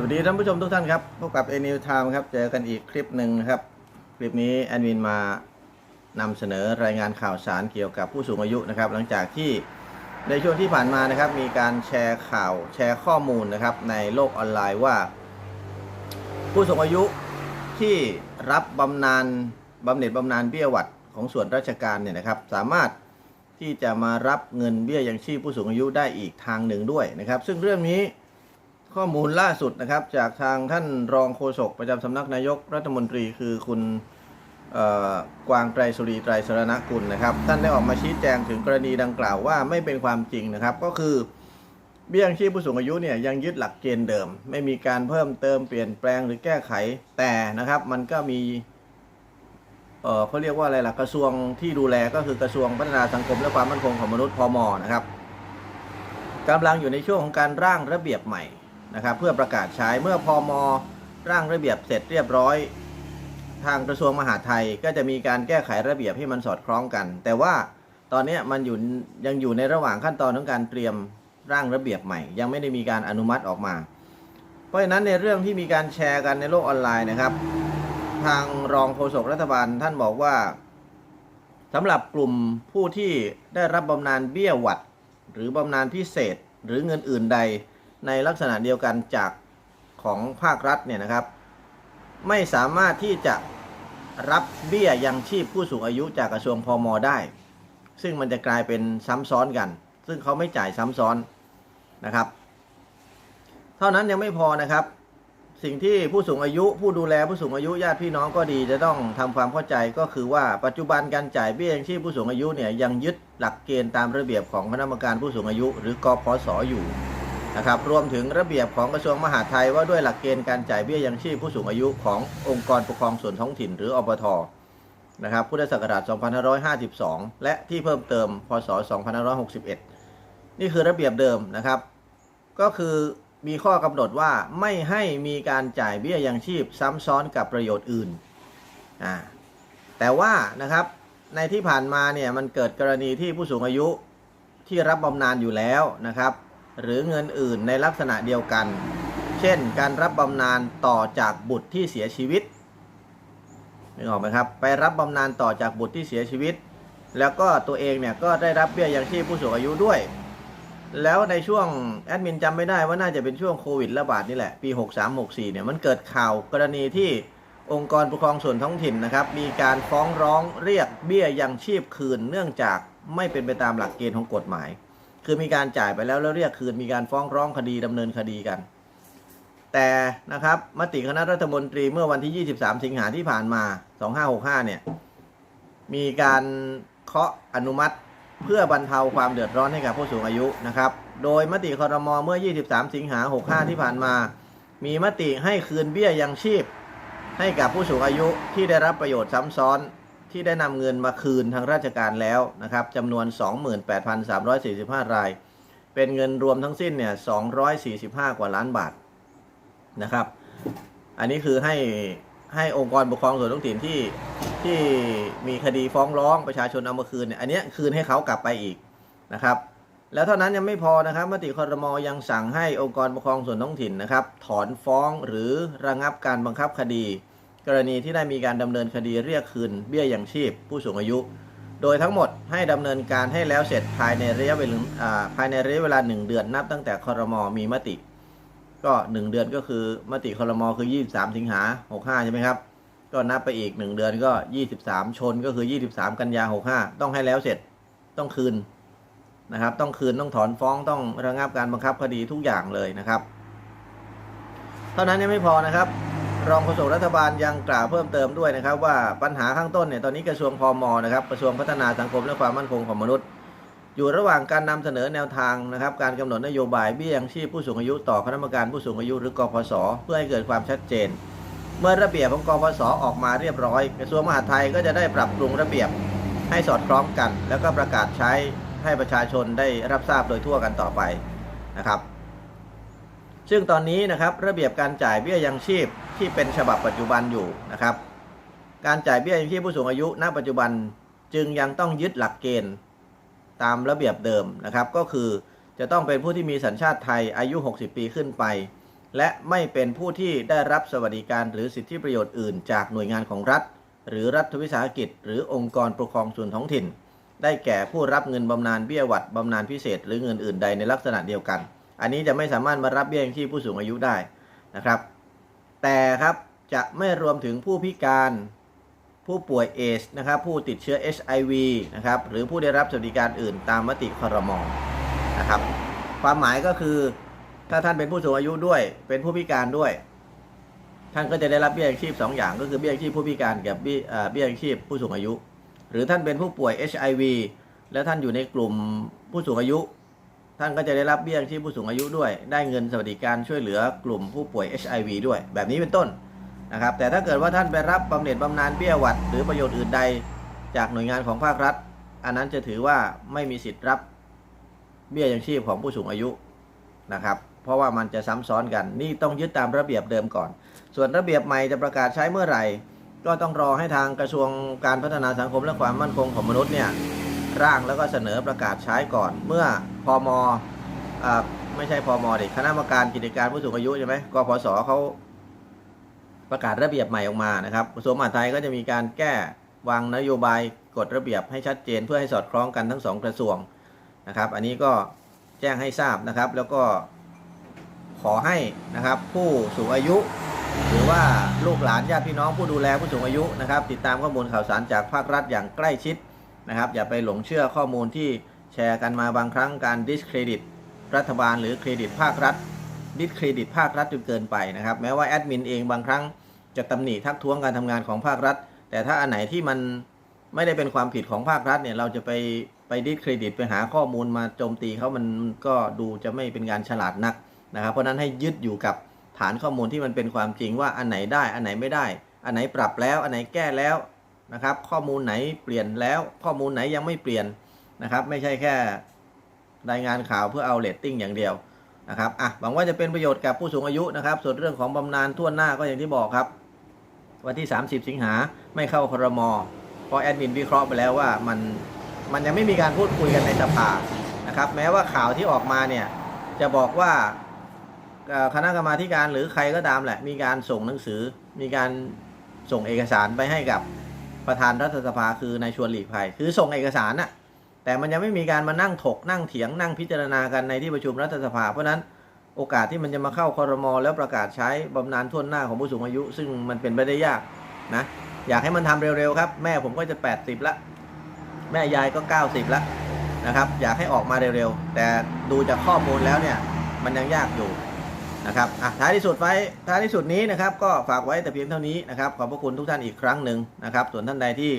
สวัสดีท่านผู้ชมทุกท่านครับพบกับ a n e w Time ครับ เจอกันอีกคลิปหนึ่งนะครับ คลิปนี้แอดมินมานำเสนอรายงานข่าวสารเกี่ยวกับผู้สูงอายุนะครับ หลังจากที่ในช่วงที่ผ่านมานะครับ มีการแชร์ข่าวแชร์ข้อมูลนะครับ ในโลกออนไลน์ว่า ผู้สูงอายุที่รับบำนาญบำเหน็จบำนาญเบี้ยหวัดของส่วนราชการเนี่ยนะครับ สามารถที่จะมารับเงินเบี้ยยังชีพผู้สูงอายุได้อีกทางหนึ่งด้วยนะครับ ซึ่งเรื่องนี้ ข้อมูลล่าสุดนะครับ จากทางท่านรองโฆษกประจำสำนักนายกรัฐมนตรีคือคุณกวางไตรสุรีไตรสรณกุลนะครับ ท่านได้ออกมาชี้แจงถึงกรณีดังกล่าวว่าไม่เป็นความจริงนะครับ ก็คือเบี้ยยังชีพผู้สูงอายุเนี่ยยังยึดหลักเกณฑ์เดิม ไม่มีการเพิ่มเติมเปลี่ยนแปลงหรือแก้ไขแต่นะครับมันก็มีเออเขาเรียกว่าอะไรล่ะกระทรวงที่ดูแลก็คือกระทรวงพัฒนาสังคมและความมั่นคงของมนุษย์พมนะครับกำลังอยู่ในช่วงของการร่างระเบียบใหม่ นะครับเพื่อประกาศใช้เมื่อพอมร่างระเบียบเสร็จเรียบร้อย ทางกระทรวงมหาดไทยก็จะมีการแก้ไขระเบียบให้มันสอดคล้องกัน แต่ว่าตอนนี้มันอยู่ยังอยู่ในระหว่างขั้นตอนของการเตรียมร่างระเบียบใหม่ ยังไม่ได้มีการอนุมัติออกมา เพราะฉะนั้นในเรื่องที่มีการแชร์กันในโลกออนไลน์นะครับ ทางรองโฆษกรัฐบาลท่านบอกว่าสำหรับกลุ่มผู้ที่ได้รับบำนาญเบี้ยหวัด หรือบำนาญพิเศษหรือเงินอื่นใด ในลักษณะเดียวกันจากของภาครัฐเนี่ยนะครับ ไม่สามารถที่จะรับเบี้ยยังชีพผู้สูงอายุจากกระทรวงพมได้ ซึ่งมันจะกลายเป็นซ้ำซ้อนกัน ซึ่งเขาไม่จ่ายซ้ำซ้อนนะครับ เท่านั้นยังไม่พอนะครับ สิ่งที่ผู้สูงอายุ ผู้ดูแลผู้สูงอายุญาติพี่น้องก็ดีจะต้องทำความเข้าใจก็คือว่าปัจจุบันการจ่ายเบี้ยยังชีพผู้สูงอายุเนี่ยยังยึดหลักเกณฑ์ตามระเบียบของคณะกรรมการผู้สูงอายุ หรือกพศอยู่ นะครับรวมถึงระเบียบของกระทรวงมหาดไทยว่าด้วยหลักเกณฑ์การจ่ายเบี้ยยังชีพผู้สูงอายุขององค์กรปกครองส่วนท้องถิ่นหรืออบทนะครับพุทธศักราช 2552 และที่เพิ่มเติม พศ 2561 นี่คือระเบียบเดิมนะครับ ก็คือมีข้อกำหนดว่าไม่ให้มีการจ่ายเบี้ยยังชีพซ้ำซ้อนกับประโยชน์อื่นอ่าแต่ว่านะครับในที่ผ่านมาเนี่ยมันเกิดกรณีที่ผู้สูงอายุที่รับบำนาญอยู่แล้วนะครับ หรือเงินอื่นในลักษณะเดียวกัน เช่น การรับบำนาญต่อจากบุตรที่เสียชีวิตนึกออกไหมครับ ไปรับบำนาญต่อจากบุตรที่เสียชีวิต แล้วก็ตัวเองเนี่ยก็ได้รับเบี้ยยังชีพผู้สูงอายุด้วย แล้วในช่วงแอดมินจำไม่ได้ว่าน่าจะเป็นช่วงโควิดระบาดนี่แหละ ปี 63-64เนี่ยมันเกิดข่าวกรณีที่องค์กรปกครองส่วนท้องถิ่นนะครับ มีการฟ้องร้องเรียกเบี้ยยังชีพคืน เนื่องจากไม่เป็นไปตามหลักเกณฑ์ของกฎหมาย คือมีการจ่ายไปแล้วแล้วเรียกคืนมีการฟ้องร้องคดีดำเนินคดีกัน แต่นะครับมติคณะรัฐมนตรีเมื่อวันที่ 23 สิงหาที่ผ่านมา 2565 เนี่ย มีการเคาะอนุมัติเพื่อบรรเทาความเดือดร้อนให้กับผู้สูงอายุนะครับ โดยมติคอรมอเมื่อ 23 สิงหา 65 ที่ผ่านมา มีมติให้คืนเบี้ยยังชีพ ให้กับผู้สูงอายุที่ได้รับประโยชน์ซ้ำซ้อน ที่ได้นำเงินมาคืนทางราชการแล้วนะครับจำนวน 28,345 ราย เป็นเงินรวมทั้งสิ้นเนี่ย 245 กว่าล้านบาทนะครับ อันนี้คือให้ให้องค์กรปกครองส่วนท้องถิ่นที่ที่มีคดีฟ้องร้องประชาชนเอามาคืนเนี่ยอันเนี้ยคืนให้เขากลับไปอีกนะครับ แล้วเท่านั้นยังไม่พอนะครับมติคอรมอยังสั่งให้องค์กรปกครองส่วนท้องถิ่นนะครับ ถอนฟ้องหรือระงับการบังคับคดี กรณีที่ได้มีการดำเนินคดีเรียกคืนเบี้ยยังชีพผู้สูงอายุ โดยทั้งหมดให้ดำเนินการให้แล้วเสร็จภายในระยะเวลาอ่าภายในระยะเวลา 1 เดือนนับตั้งแต่คอรมอมีมติ ก็ 1 เดือนก็คือมติคอรมอคือ 23 สิงหา65 ใช่ไหมครับ ก็นับไปอีก 1 เดือนก็ 23 ชนก็คือ 23 กันยา 65 ต้องให้แล้วเสร็จต้องคืนนะครับ ต้องคืนต้องถอนฟ้องต้องระงับการบังคับคดีทุกอย่างเลยนะครับ เท่านั้นยังไม่พอนะครับ รองโฆษกรัฐบาลยังกล่าวเพิ่มเติมด้วยนะครับ ว่าปัญหาข้างต้นเนี่ยตอนนี้กระทรวงพมนะครับกระทรวงพัฒนาสังคมและความมั่นคงของมนุษย์ อยู่ระหว่างการนำเสนอแนวทางนะครับ การกำหนดนโยบายเบี้ยยังชีพผู้สูงอายุต่อคณะกรรมการผู้สูงอายุหรือกพศเพื่อให้เกิดความชัดเจน เมื่อระเบียบของกพศออกมาเรียบร้อย กระทรวงมหาดไทยก็จะได้ปรับปรุงระเบียบให้สอดคล้องกัน แล้วก็ประกาศใช้ให้ประชาชนได้รับทราบโดยทั่วกันต่อไปนะครับ ซึ่งตอนนี้นะครับระเบียบการจ่ายเบี้ยยังชีพ ที่เป็นฉบับปัจจุบันอยู่นะครับ การจ่ายเบี้ยยังชีพผู้สูงอายุณปัจจุบันจึงยังต้องยึดหลักเกณฑ์ตามระเบียบเดิมนะครับ ก็คือจะต้องเป็นผู้ที่มีสัญชาติไทยอายุ 60 ปีขึ้นไป และไม่เป็นผู้ที่ได้รับสวัสดิการหรือสิทธิประโยชน์อื่น จากหน่วยงานของรัฐ หรือรัฐวิสาหกิจ หรือองค์กรปกครองส่วนท้องถิ่น ได้แก่ผู้รับเงินบำนาญเบี้ยหวัดบำนาญพิเศษ หรือเงินอื่นใดในลักษณะเดียวกัน อันนี้จะไม่สามารถมารับเบี้ยยังชีพผู้สูงอายุได้นะครับ แต่ครับจะไม่รวมถึงผู้พิการผู้ป่วยเอสนะครับผู้ติดเชื้อ HIV นะครับหรือผู้ได้รับสวัสดิการอื่นตามมติครมนะครับความหมายก็คือถ้าท่านเป็นผู้สูงอายุด้วย เป็นผู้พิการด้วย ท่านก็จะได้รับเบี้ยยังชีพสองอย่าง ก็คือเบี้ยยังชีพผู้พิการกับเบี้ยเอ่อเบี้ยยังชีพผู้สูงอายุ หรือท่านเป็นผู้ป่วย HIV แล้วท่านอยู่ในกลุ่มผู้สูงอายุ ท่านก็จะได้รับเบี้ยยังชีพผู้สูงอายุด้วย ได้เงินสวัสดิการช่วยเหลือกลุ่มผู้ป่วย HIV ด้วย แบบนี้เป็นต้นนะครับ แต่ถ้าเกิดว่าท่านไปรับบำเหน็จบำนาญเบี้ยหวัด หรือประโยชน์อื่นใด จากหน่วยงานของภาครัฐ อันนั้นจะถือว่าไม่มีสิทธิ์รับเบี้ยยังชีพของผู้สูงอายุนะครับ เพราะว่ามันจะซ้ำซ้อนกัน นี่ต้องยึดตามระเบียบเดิมก่อน ส่วนระเบียบใหม่จะประกาศใช้เมื่อไหร่ ก็ต้องรอให้ทางกระทรวงการพัฒนาสังคมและความมั่นคงของมนุษย์เนี่ยร่างแล้วก็เสนอประกาศใช้ก่อนเมื่อ พอมอ่าไม่ใช่พอมเด็กคณะกรรมการกิจการผู้สูงอายุใช่ไหมกพศเขาประกาศระเบียบใหม่ออกมานะครับกระทรวงมหาดไทยก็จะมีการแก้วางนโยบายกฎระเบียบให้ชัดเจน เพื่อให้สอดคล้องกันทั้งสองกระทรวงนะครับ อันนี้ก็แจ้งให้ทราบนะครับ แล้วก็ขอให้นะครับผู้สูงอายุ หรือว่าลูกหลานญาติพี่น้องผู้ดูแลผู้สูงอายุนะครับ ติดตามข้อมูลข่าวสารจากภาครัฐอย่างใกล้ชิดนะครับ อย่าไปหลงเชื่อข้อมูลที่ แชร์กันมาบางครั้งการดิสเครดิตรัฐบาลหรือเครดิตภาครัฐ ดิสเครดิตภาครัฐจนเกินไปนะครับ แม้ว่าแอดมินเองบางครั้งจะตำหนิทักท้วงการทำงานของภาครัฐ แต่ถ้าอันไหนที่มันไม่ได้เป็นความผิดของภาครัฐเนี่ยเราจะไปไปดิสเครดิตไปหาข้อมูลมาโจมตีเขามันก็ดูจะไม่เป็นการฉลาดนักนะครับ เพราะฉะนั้นให้ยึดอยู่กับฐานข้อมูลที่มันเป็นความจริงว่าอันไหนได้อันไหนไม่ได้ อันไหนปรับแล้ว อันไหนแก้แล้วนะครับ ข้อมูลไหนเปลี่ยนแล้ว ข้อมูลไหนยังไม่เปลี่ยน นะครับ ไม่ใช่แค่รายงานข่าวเพื่อเอาเรตติ้งอย่างเดียวนะครับอะหวังว่าจะเป็นประโยชน์กับผู้สูงอายุนะครับ ส่วนเรื่องของบำนาญทั่วหน้าก็อย่างที่บอกครับ วันที่ 30 สิงหาไม่เข้าครมเพราะแอดมินวิเคราะห์ไปแล้วว่ามันมันยังไม่มีการพูดคุยกันในสภานะครับ แม้ว่าข่าวที่ออกมาเนี่ยจะบอกว่าคณะกรรมาธิการหรือใครก็ตามแหละ มีการส่งหนังสือ มีการส่งเอกสารไปให้กับประธานรัฐสภาคือนายชวนหลีกภัย คือส่งเอกสารน่ะ แต่มันยังไม่มีการมานั่งถกนั่งเถียงนั่งพิจารณากันในที่ประชุมรัฐสภา เพราะนั้นโอกาสที่มันจะมาเข้าคอรมอแล้วประกาศใช้บำนาญทั่วหน้าของผู้สูงอายุ ซึ่งมันเป็นไปได้ยากนะอยากให้มันทำเร็วๆครับแม่ผมก็จะ 80ละแม่ยายก็ 90ละนะครับอยากให้ออกมาเร็วๆแต่ดูจากข้อมูลแล้วเนี่ยมันยังยากอยู่นะครับอะท้ายที่สุดไว้ท้ายที่สุดนี้นะครับก็ฝากไว้แต่เพียงเท่านี้นะครับขอบพระคุณทุกท่านอีกครั้งหนึ่งนะครับส่วนท่านใดที่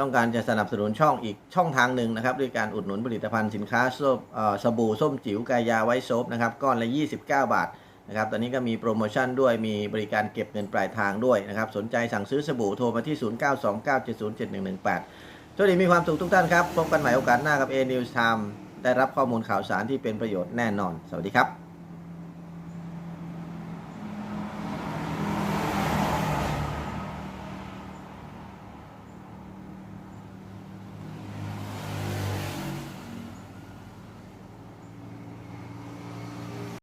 ต้องการจะสนับสนุนช่องอีกช่องทางหนึ่งนะครับด้วยการอุดหนุนผลิตภัณฑ์สินค้าส้มสบู่ส้มจิ๋วกายาไวท์โซฟนะครับก้อนละ 29 บาทนะครับตอนนี้ก็มีโปรโมชั่นด้วยมีบริการเก็บเงินปลายทางด้วยนะครับสนใจสั่งซื้อสบู่โทรมาที่ 0929707118สวัสดีมีความสุขทุกท่านครับ พบกันใหม่โอกาสหน้ากับ A News Time ได้รับข้อมูลข่าวสารที่เป็นประโยชน์แน่นอน สวัสดีครับ